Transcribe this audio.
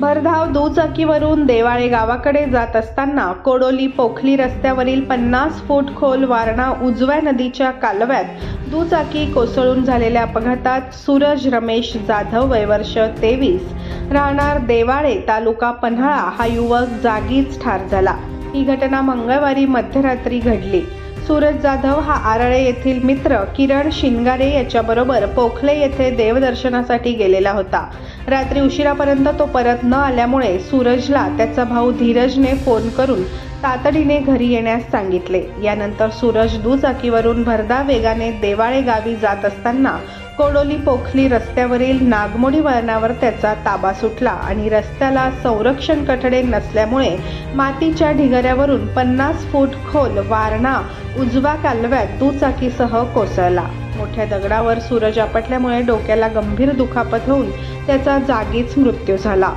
भरधाव दुचाकीवरून देवाळे गावाकडे जात असताना कोडोली पोखली रस्त्यावरील पन्नास फूट खोल वारणा उजव्या नदीच्या कालव्यात दुचाकी कोसळून झालेल्या अपघातात सूरज रमेश जाधव वय वर्ष तेवीस. राहणार देवाळे तालुका पन्हाळा हा युवक जागीच ठार झाला. ही घटना मंगळवारी मध्यरात्री घडली. सूरज जाधव हा आरळे येथील मित्र किरण शिनगारे याच्याबरोबर पोखले येथे देवदर्शनासाठी गेलेला होता. रात्री उशिरापर्यंत तो परत न आल्यामुळे सूरजला त्याचा भाऊ धीरजने फोन करून तातडीने घरी येण्यास सांगितले. यानंतर सूरज दुचाकीवरून भरदा वेगाने देवाळे गावी जात असताना कोडोली पोखली रस्त्यावरील नागमोडी वळणावर त्याचा ताबा सुटला आणि रस्त्याला संरक्षण कठडे नसल्यामुळे मातीच्या ढिगाऱ्यावरून पन्नास फूट खोल वारणा उजवा कालव्यात दुचाकीसह कोसळला. मोठ्या दगडावर सूरज आपटल्यामुळे डोक्याला गंभीर दुखापत होऊन त्याचा जागीच मृत्यू झाला.